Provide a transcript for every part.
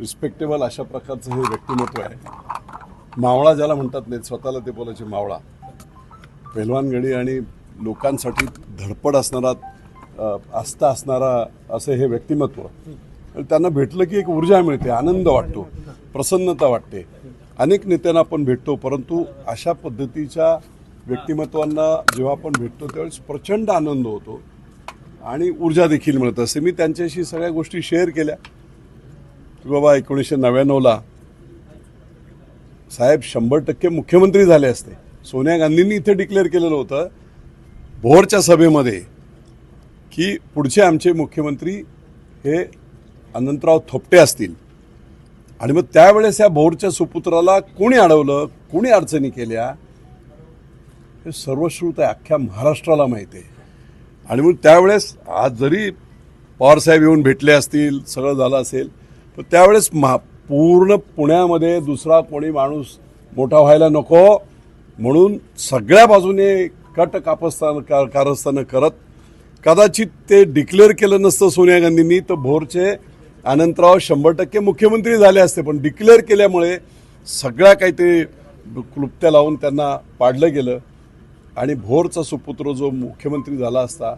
Respectable अशा प्रकारचं हे व्यक्तिमत्व आहे. मावळा ज्याला म्हणतात नाही स्वतःला ते बोलायचे मावळा. पैलवानगडी आणि लोकांसाठी धडपड असणारा आस्था असणारा असं हे व्यक्तिमत्व. त्यांना भेटलं की एक ऊर्जा मिळते आनंद वाटतो प्रसन्नता वाटते. अनेक नेत्यांना आपण भेटतो परंतु अशा पद्धतीच्या व्यक्तिमत्वांना जेव्हा आपण भेटतो त्यावेळेस प्रचंड आनंद होतो आणि ऊर्जा देखील मिळत. असते मी त्यांच्याशी सगळ्या गोष्टी शेअर केल्या. की बाबा एकोणीसशे नव्याण्णवला साहेब शंभर टक्के मुख्यमंत्री झाले असते. सोनिया गांधींनी इथे डिक्लेअर केलेलं होतं भोरच्या सभेमध्ये की पुढचे आमचे मुख्यमंत्री हे अनंतराव थोपटे असतील. आणि मग त्यावेळेस या भोरच्या सुपुत्राला कोणी अडवलं कोणी अडचणी केल्या हे सर्वश्रुत आहे अख्ख्या महाराष्ट्राला माहिती आहे. आणि मग त्यावेळेस आज जरी पवारसाहेब येऊन भेटले असतील सगळं झालं असेल पण त्यावेळेस महा पूर्ण पुण्यामध्ये दुसरा कोणी माणूस मोठा व्हायला नको. म्हणून सगळ्या बाजूने कट कापस्थान का कारस्थानं करत कदाचित ते डिक्लेअर केलं नसतं सोनिया गांधींनी तर भोरचे अनंतराव शंभर टक्के मुख्यमंत्री झाले असते. पण डिक्लेअर केल्यामुळे सगळ्या काही ते क्लुप्त्या लावून त्यांना पाडलं गेलं. आणि भोरचा सुपुत्र जो मुख्यमंत्री झाला असता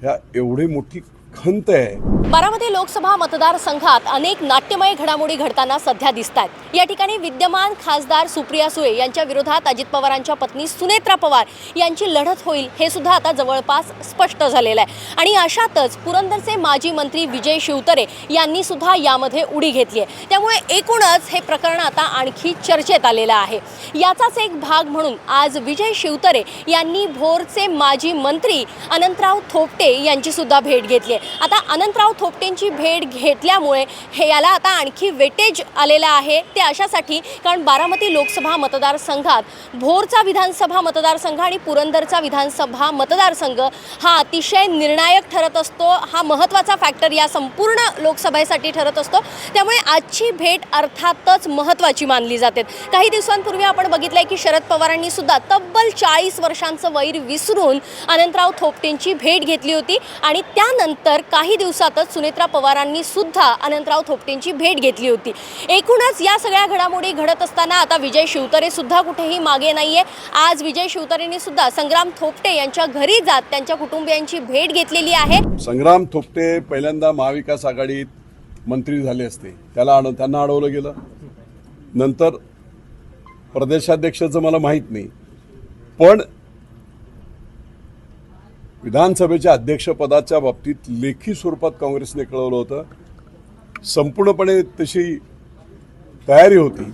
ह्या एवढी मोठी खंत आहे. बारामती लोकसभा मतदारसंघात अनेक नाट्यमय घडामोडी घडताना सध्या दिसत आहेत या ठिकाणी विद्यमान खासदार सुप्रिया सुळे यांच्या विरोधात अजित पवारांच्या पत्नी सुनेत्रा पवार यांची लढत होईल हे सुद्धा आता जवळपास स्पष्ट झालेलं आहे. आणि अशातच पुरंदरचे माजी मंत्री विजय शिवतरे यांनी सुद्धा यामध्ये उडी घेतली आहे. त्यामुळे एकूणच हे प्रकरण आता आणखी चर्चेत आलेलं आहे. याचाच एक भाग म्हणून आज विजय शिवतरे यांनी भोरचे माजी मंत्री अनंतराव थोपटे यांची सुद्धा भेट घेतली आहे. आता अनंतराव थोपटेंची भेट घेतल्यामुळे हे याला आता आणखी वेटेज आलेलं आहे. ते अशासाठी कारण बारामती लोकसभा मतदारसंघात भोरचा विधानसभा मतदारसंघ आणि पुरंदरचा विधानसभा मतदारसंघ हा अतिशय निर्णायक ठरत असतो. हा महत्त्वाचा फॅक्टर या संपूर्ण लोकसभेसाठी ठरत असतो. त्यामुळे आजची भेट अर्थातच महत्त्वाची मानली जाते. काही दिवसांपूर्वी आपण बघितलंय की शरद पवारांनी सुद्धा तब्बल चाळीस वर्षांचं वैर विसरून अनंतराव थोपटेंची भेट घेतली होती आणि त्यानंतर काही दिवसातच सुनेत्रा पवारांनी सुद्धा अनंतराव थोपटेंची भेट घेतली होती. एकूणच या सगळ्या घडामोडी घडत असताना आता विजय शिवतरे सुद्धा कुठेही मागे नाहीये. आज विजय शिवतरेंनी सुद्धा संग्राम थोपटे यांच्या घरी जात त्यांच्या कुटुंबियांची भेट घेतलेली आहे. संग्राम थोपटे पहिल्यांदा महाविकास आघाडीत मंत्री झाले असते. त्याला अड त्यांना अडवलं गेलं. नंतर प्रदेशाध्यक्षाचं मला माहीत नाही. पण विधानसभेच्या अध्यक्षपदाच्या बाबतीत लेखी स्वरूपात काँग्रेसने कळवलं होतं. संपूर्णपणे तशी तयारी होती.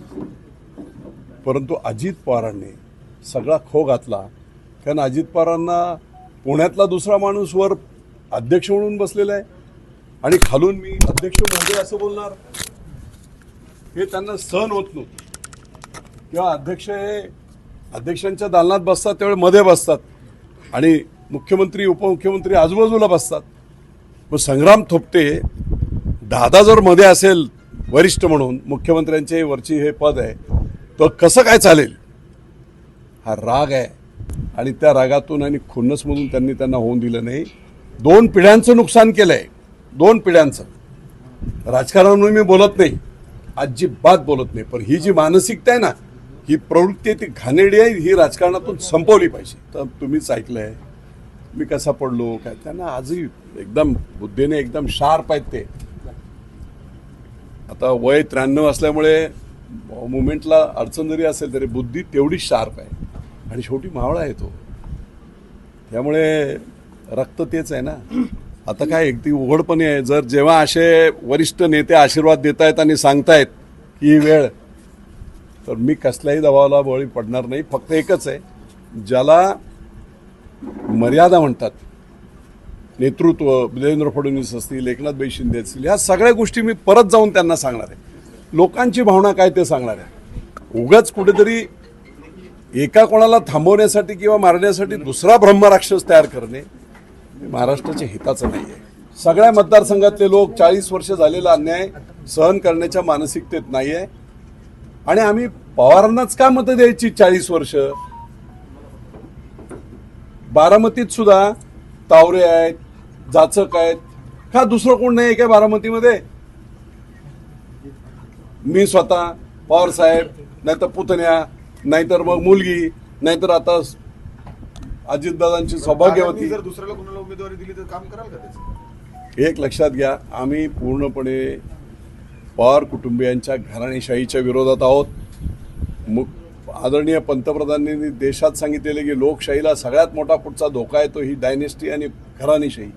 परंतु अजित पवारांनी सगळा खो घातला. कारण अजित पवारांना पुण्यातला दुसरा माणूस वर अध्यक्ष म्हणून बसलेला आहे. आणि खालून मी अध्यक्ष म्हणजे असं बोलणार? हे त्यांना सहन होत नव्हतं. किंवा अध्यक्ष हे अध्यक्षांच्या दालनात बसतात त्यावेळी मध्ये बसतात. आणि मुख्यमंत्री उपमुख्यमंत्री आजूबाजूला बसतात. मग संग्राम थोपटे दादा जर मध्ये असेल वरिष्ठ म्हणून मुख्यमंत्र्यांचे वरची हे पद आहे तर कसं काय चालेल? हा राग आहे. आणि त्या रागातून आणि खुन्नसमधून त्यांनी त्यांना होऊन दिलं नाही. दोन पिढ्यांचं नुकसान केलं आहे दोन पिढ्यांचं. राजकारणामुळे मी बोलत नाही. अजिबात बोलत नाही. पण ही जी मानसिकता आहे ना ही प्रवृत्ती ती घाणेडी आहे ही राजकारणातून संपवली पाहिजे. तर तुम्हीच ऐकलं आहे मी कसा पडलो काय? त्यांना आजही एकदम बुद्धीने एकदम शार्प आहेत ते. आता वय त्र्याण्णव असल्यामुळे मुवमेंटला अडचण जरी असेल तरी बुद्धी तेवढी शार्प आहे. आणि शेवटी मावळा आहे तो. त्यामुळे रक्त तेच आहे ना. आता काय अगदी उघडपणे आहे. जर जेव्हा असे वरिष्ठ नेते आशीर्वाद देत आहेत आणि सांगतायत की ही वेळ तर मी कसल्याही दबावाला बळी पडणार नाही. फक्त एकच आहे ज्याला मर्यादा म्हणतात. नेतृत्व देवेंद्र फडणवीस असतील एकनाथबाई शिंदे असतील ह्या सगळ्या गोष्टी मी परत जाऊन त्यांना सांगणार आहे. लोकांची भावना काय ते सांगणार आहे. उगाच कुठेतरी एका कोणाला थांबवण्यासाठी किंवा मारण्यासाठी दुसरा ब्रह्मराक्षस तयार करणे महाराष्ट्राच्या हिताचं नाही आहे सगळ्या मतदारसंघातले लोक चाळीस वर्ष झालेला अन्याय सहन करण्याच्या मानसिकतेत नाही आहे आणि आम्ही पवारांनाच का मतं द्यायची चाळीस वर्ष? बारामतीत सुद्धा तावरे आहेत जाचक आहेत. का दुसरं कोण नाही आहे काय बारामतीमध्ये? मी स्वतः पवार साहेब नाहीतर पुतण्या नाहीतर मग मुलगी नाहीतर आता अजितदादांची सौभाग्यवती. आगामी जर दुसऱ्याला कोणाला उमेदवारी दिली तर काम कराल का त्याचं? एक लक्षात घ्या आम्ही पूर्णपणे पवार कुटुंबियांच्या घराणेशाहीच्या विरोधात आहोत. मु आदरणीय पंतप्रधानांनी देशात सांगितलेले की लोकशाहीला सगळ्यात मोठा पुढचा धोका आहे तो ही डायनेस्टी आणि घराणेशाही.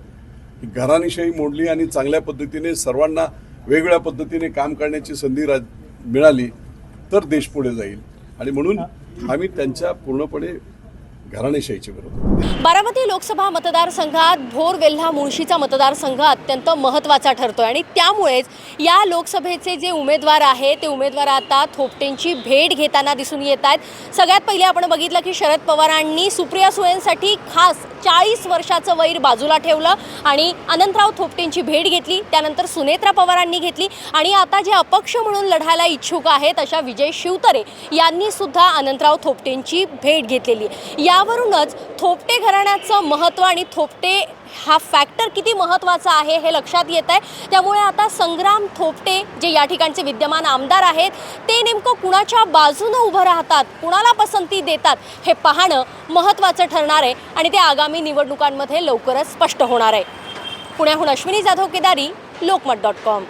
ही मोडली आणि चांगल्या पद्धतीने सर्वांना वेगवेगळ्या पद्धतीने काम करण्याची संधी राज मिळाली तर देश पुढे जाईल. आणि म्हणून आम्ही त्यांच्या पूर्णपणे बारामती लोकसभा मतदारसंघात भोर वेल्हा मुळशीचा मतदारसंघ अत्यंत महत्त्वाचा ठरतोय आणि त्यामुळेच या लोकसभेचे जे उमेदवार आहे ते उमेदवार आता थोपटेंची भेट घेताना दिसून येत आहेत. सगळ्यात पहिले आपण बघितलं की शरद पवारांनी सुप्रिया सुळेंसाठी खास चाळीस वर्षाचं वैर बाजूला ठेवलं आणि अनंतराव थोपटेंची भेट घेतली. त्यानंतर सुनेत्रा पवारांनी घेतली. आणि आता जे अपक्ष म्हणून लढायला इच्छुक आहेत अशा विजय शिवतरे यांनी सुद्धा अनंतराव थोपटेंची भेट घेतलेली. यावरूनच थोपटे घराण्याचं महत्त्व आणि थोपटे हा फॅक्टर किती महत्त्वाचा आहे हे लक्षात येत आहे. त्यामुळे आता संग्राम थोपटे जे या ठिकाणचे विद्यमान आमदार आहेत ते नेमकं कुणाच्या बाजूनं उभं राहतात कुणाला पसंती देतात हे पाहणं महत्त्वाचं ठरणार आहे आणि ते आगामी निवडणुकांमध्ये लवकरच स्पष्ट होणार आहे. पुण्याहून अश्विनी जाधव केदारी लोकमत डॉट कॉम.